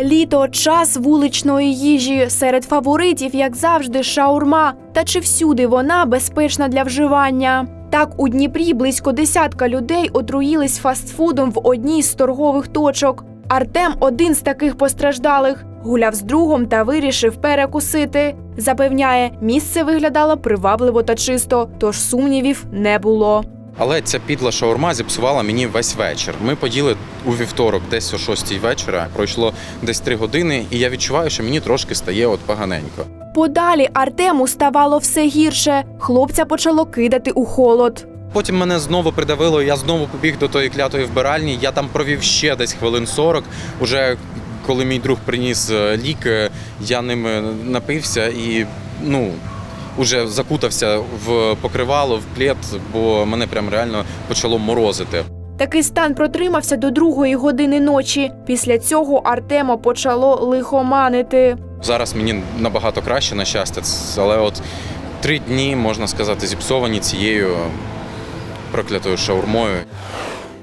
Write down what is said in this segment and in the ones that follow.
Літо час вуличної їжі. Серед фаворитів, як завжди, шаурма. Та чи всюди вона безпечна для вживання? Так, у Дніпрі близько десятка людей отруїлись фастфудом в одній з торгових точок. Артем один з таких постраждалих. Гуляв з другом та вирішив перекусити. Запевняє, місце виглядало привабливо та чисто, тож сумнівів не було. Але ця підла шаурма зіпсувала мені весь вечір. Ми поїли у вівторок, десь о 6 вечора. Пройшло десь 3 години, і я відчуваю, що мені трошки стає от поганенько. Подалі Артему ставало все гірше. Хлопця почало кидати у холод. Потім мене знову придавило, я знову побіг до тої клятої вбиральні. Я там провів ще десь хвилин 40. Уже коли мій друг приніс е, лік, е, я ним напився і ну. Уже закутався в покривало, в плед, бо мене прям реально почало морозити. Такий стан протримався до другої години ночі. Після цього Артема почало лихоманити. Зараз мені набагато краще, на щастя, але от три дні, можна сказати, зіпсовані цією проклятою шаурмою.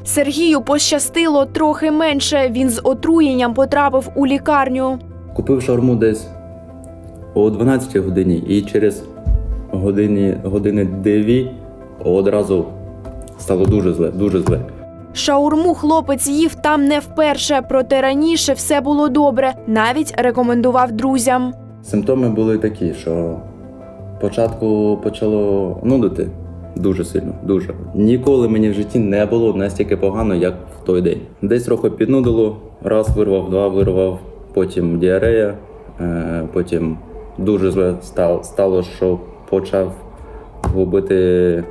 Сергію пощастило трохи менше. Він з отруєнням потрапив у лікарню. Купив шаурму десь о 12 годині і через годині, години 9 одразу стало дуже зле, дуже зле. Шаурму хлопець їв там не вперше, проте раніше все було добре. Навіть рекомендував друзям. Симптоми були такі, що спочатку почало нудити дуже сильно, дуже. Ніколи мені в житті не було настільки погано, як в той день. Десь трохи піднудило, раз вирвав, два вирвав, потім діарея, е, потім дуже зле стало, стало, що почав губити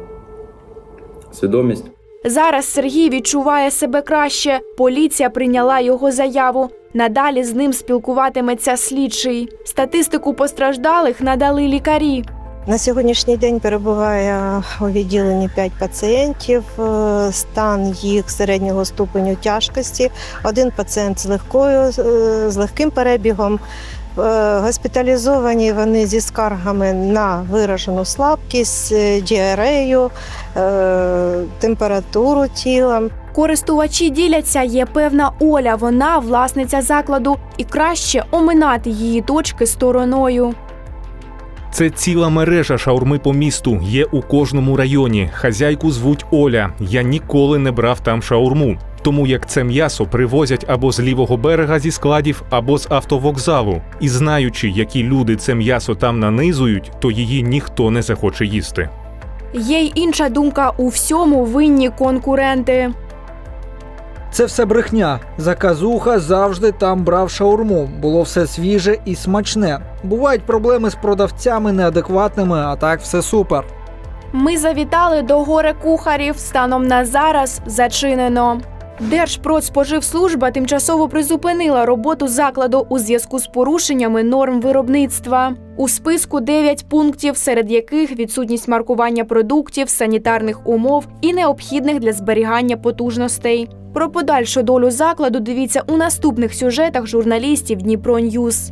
свідомість. Зараз Сергій відчуває себе краще. Поліція прийняла його заяву. Надалі з ним спілкуватиметься слідчий. Статистику постраждалих надали лікарі. На сьогоднішній день перебуває у відділенні 5 пацієнтів. Е, Стан їх середнього ступеню тяжкості. Один пацієнт з легкою е, з легким перебігом. Е, Госпіталізовані вони зі скаргами на виражену слабкість, е, діарею, е, температуру тіла. Користувачі діляться, є певна Оля. Вона власниця закладу, і краще оминати її точки стороною. Це ціла мережа шаурми по місту. Є у кожному районі. Хазяйку звуть Оля. Я ніколи не брав там шаурму. Тому як це м'ясо привозять або з лівого берега зі складів, або з автовокзалу. І знаючи, які люди це м'ясо там нанизують, то її ніхто не захоче їсти. Є й інша думка: у всьому винні конкуренти. Це все брехня. Заказуха завжди там брав шаурму. Було все свіже і смачне. Бувають проблеми з продавцями неадекватними, а так все супер. Ми завітали до горе кухарів. Станом на зараз зачинено. Держпродспоживслужба тимчасово призупинила роботу закладу у зв'язку з порушеннями норм виробництва. У списку 9 пунктів, серед яких відсутність маркування продуктів, санітарних умов і необхідних для зберігання потужностей. Про подальшу долю закладу дивіться у наступних сюжетах журналістів Дніпро Ньюз.